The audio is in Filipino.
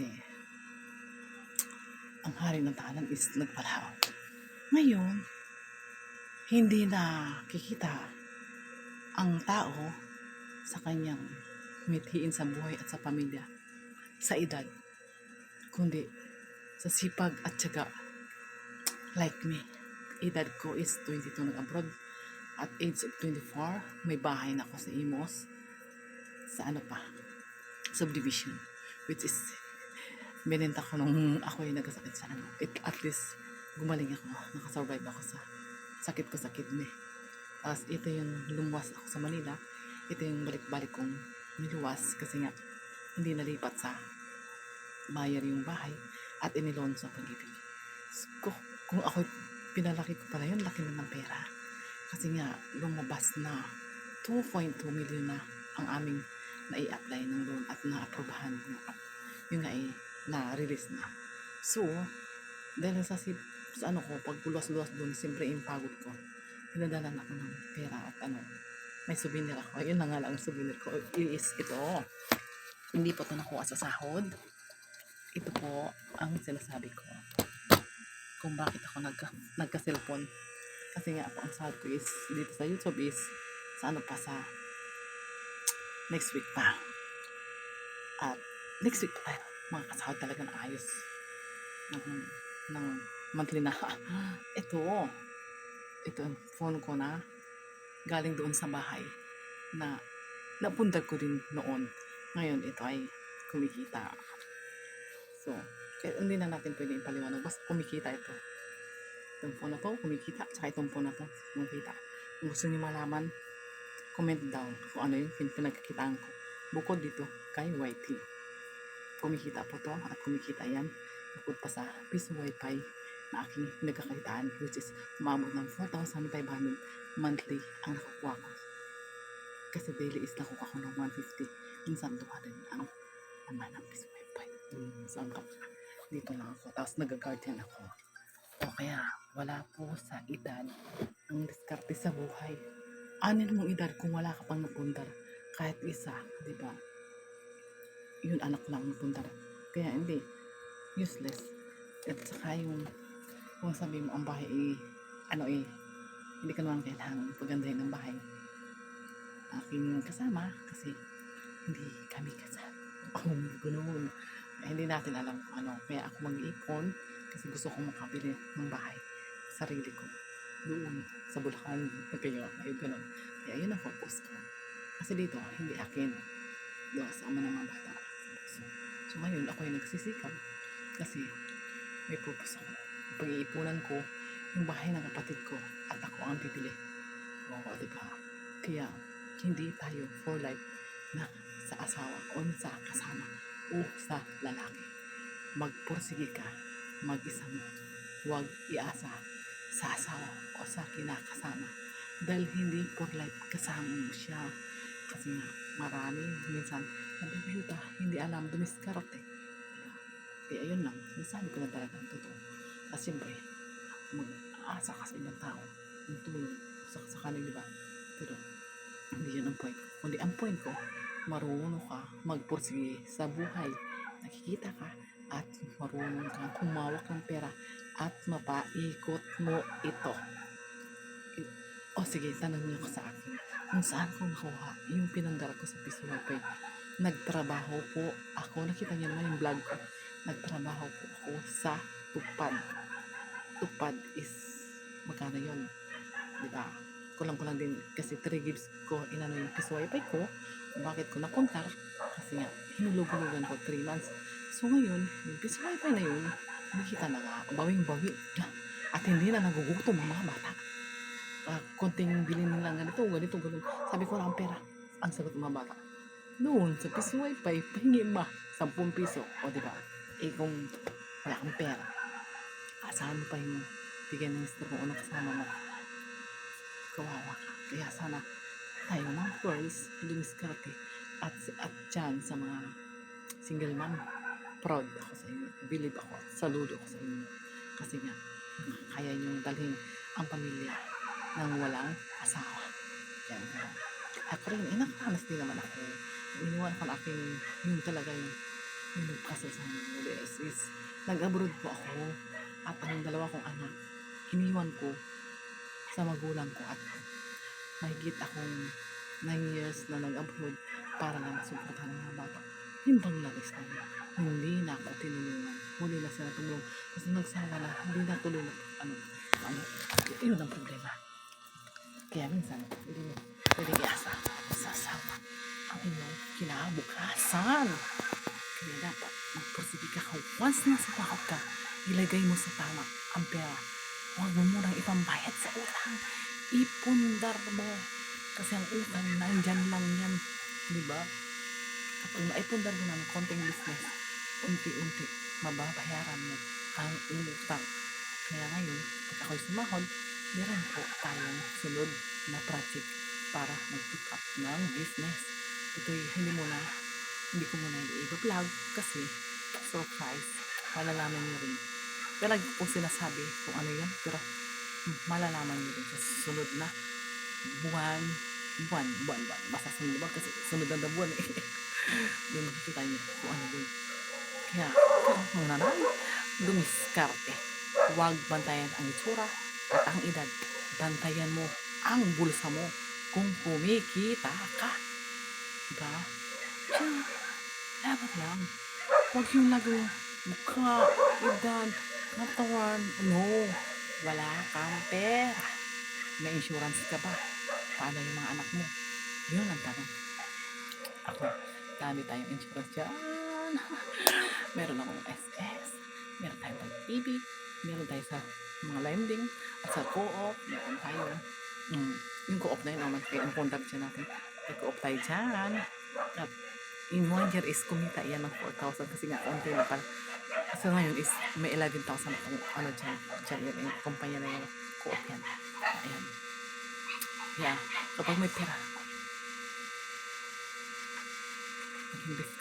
Kasi, ang hari ng tahanan is nagpalaw. Ngayon, hindi na kikita ang tao sa kanyang mithiin sa buhay at sa pamilya, sa edad, kundi sa sipag at syaga. Like me, edad ko is 22 nag-abroad at age of 24, may bahay na ako sa Imos, sa ano pa, subdivision, which is binenta ko nung ako yung nagkasakit sa ano. It, at least, gumaling ako. Nakasurvive ako sa sakit ko sa kidney. Tapos, ito yung lumuwas ako sa Manila. Ito yung balik-balik kong niluwas kasi nga, hindi nalipat sa bayar yung bahay at inilon sa pag-ibig. So, kung ako pinalaki ko pala yun, laki na ng pera. Kasi nga, lumabas na 2.2 million na ang aming na-i-apply ng loan at na-aprobahan na yun nga eh, na-release na. So, dahil sa, si, ano ko, pag luwas-luwas doon, siyempre yung pagod ko, pinadalan ako ng pera at ano, may souvenir ako. Ayun na nga lang ang souvenir ko is ito. Hindi po ito nakuha sa sahod. Ito po ang sinasabi ko kung bakit ako nagka, nagka-cellphone. Kasi nga ako ang sahod ko is dito sa YouTube is sa ano pa sa next week pa. At next week pa tayo. Mga kasahod talaga na ayos. Ng, ng monthly na. Ito. Ito ang phone ko na galing doon sa bahay na napunta ko din noon. Ngayon, ito ay kumikita. So, kaya hindi na natin pwede ipaliwanag. Basta kumikita ito. Itong phone na to, kumikita. Tsaka itong phone na to, kumikita. Kung gusto niyo malaman, comment down kung ano yung pin- pinagkakitaan ko. Bukod dito, kay YT. Kumikita po to at kumikita yan. Bukod pa sa piso wifi na aking pinagkakakitaan which is umabot ng 4,500 monthly ang nakukuha ko. Kasi daily is nakukuha ko ng 150. Minsan 200 ang naman ang piso wifi. Hmm, saan ka pa? Dito lang ako. Tapos nag-guardian ako. O kaya wala po sa edad ang diskarte sa buhay. Anin mong edad kung wala ka pang napundar? Kahit isa, di ba? Yun anak lang napundar. Kaya hindi. Useless. At saka yung kung sabi mo ang bahay eh, ano eh, hindi ka naman kailangan pagandahin ng bahay. Aking kasama kasi hindi kami kasama. Oh, ganoon. Eh, hindi natin alam kung ano. Kaya ako mag-iipon kasi gusto kong makabili ng bahay. Sarili ko. Doon, sa Bulacan. Kaya, ayun, ganun. Kaya yun ang focus ko. Kasi dito, hindi akin. Doon, sa ama ng mga bata. So, ngayon, ako yung nagsisikap. Kasi, may purpose ako. Pag-iipunan ko, yung bahay ng kapatid ko at ako ang bibili. Oo, di ba? Kaya, hindi tayo for life na sa asawa o sa kasama o sa lalaki. Magpursige ka, mag-isa mo. Huwag iasa sa asawa o sa kinakasama. Dahil hindi for life kasama mo siya. Kasi nga, marami, minsan, nabibiyuta, hindi alam, dumiskarte. Diba? Kaya yun lang, nasabi ko na talaga ang totoo. At siyempre, mag-aasa ka sa ibang tao, ng tulong sa, sa kanila, diba? Pero, hindi yun ang point ko. Kundi ang point ko, marunong ka magpursige sa buhay. Nakikita ka at marunong ka kumawak ng pera at mapaikot mo ito. O sige, tanong niyo ko sa akin. Kung saan ko nakuha yung pinandara ko sa piso wifi. Nagtrabaho po ako. Nakita niyo naman yung vlog ko. Nagtrabaho po ako sa tupad. Tupad is magkano yun? Di ba? Kulang-kulang din kasi 3 gigs ko inano yung piso wifi ko. Bakit ko napunta? Kasi nga, hinulog-hulugan ko 3 months. So ngayon, yung piso wifi na yun, nakita na nga, bawing-bawi. At hindi na nagugutom ang mga bata. Ah, konting bilhin lang ganito, ganito, ganito. Sabi ko lang pera. Ang sagot ng mga bata. Noon, sa piso wifi, pahingi ma, 10 piso. O, di ba? Eh, kung wala kang pera, asahan mo pa yung bigyan ng mister mo o ng kasama mo. Kawawa ka. Kaya sana tayo mga girls, dumiskarte. At, at dyan sa mga single mom, proud ako sa inyo. Believe ako. Saludo ako sa inyo. Kasi nga, kaya niyong dalhin ang pamilya nang walang asawa. Yan. Ako rin, eh, nakaranas din naman ako. Iniwan ko na aking, yung talaga yung nagkasasahan mo this is, nag-abroad po ako at ang dalawa kong anak, iniwan ko sa magulang ko at mahigit akong 9 years na nag-abroad para lang suportahan ng mga bata. Yung Bangladesh yun, hindi na ako tinulungan. Huli na sila tumulong. Kasi nagsawa na, hindi na tuloy na, ano, ano, yun ang problema. Kaya minsan, hindi mo pwede iasa sa asawa ang inyong kinabukasan. Kaya dapat magpursige ka ka. Once na sa bakot ka, ilagay mo sa tama ang pera. Huwag mo munang ipambayad sa utang. Ipundar mo. Kasi ang utang, nandyan lang yan. Di ba? Kapag naipundar mo ng konting business, unti-unti, mababayaran mo ang utang. Kaya ngayon, pag ako'y sumahod, meron po tayong sunod na project para mag-pick up ng business. Ito'y hindi mo na, hindi ko muna i-vlog kasi surprise. Malalaman niyo rin. Pero lagi po sinasabi kung ano yun, pero malalaman niyo rin sa sunod na buwan, buwan, buwan, buwan. Basta sunod na kasi sunod na buwan eh. Doon makikita niyo kung ano yun. Kaya, kung nanay, dumiskarte. Huwag bantayan ang itsura at ang edad. Bantayan mo ang bulsa mo kung kumikita ka. Diba? Kaya, dapat lang. Huwag yung lago, mukha, edad, katawan. No, wala kang pera. May insurance ka ba? Paano yung mga anak mo? Yun ang tanong. Ako, dami tayong insurance dyan. meron akong SS, meron tayong pag-ibig, meron tayo sa mga lending, sa co-op, meron tayo. Mm, yung co-op na yun, naman, kaya ang contact dyan natin. May co-op tayo dyan. At in one year is kumita yan ng 4,000 kasi nga onti na pala. So ngayon is may 11,000 akong ano dyan, dyan yun, yung kumpanya na yung co-op yan. Ayan. Yeah, kapag may pera, mag-invest.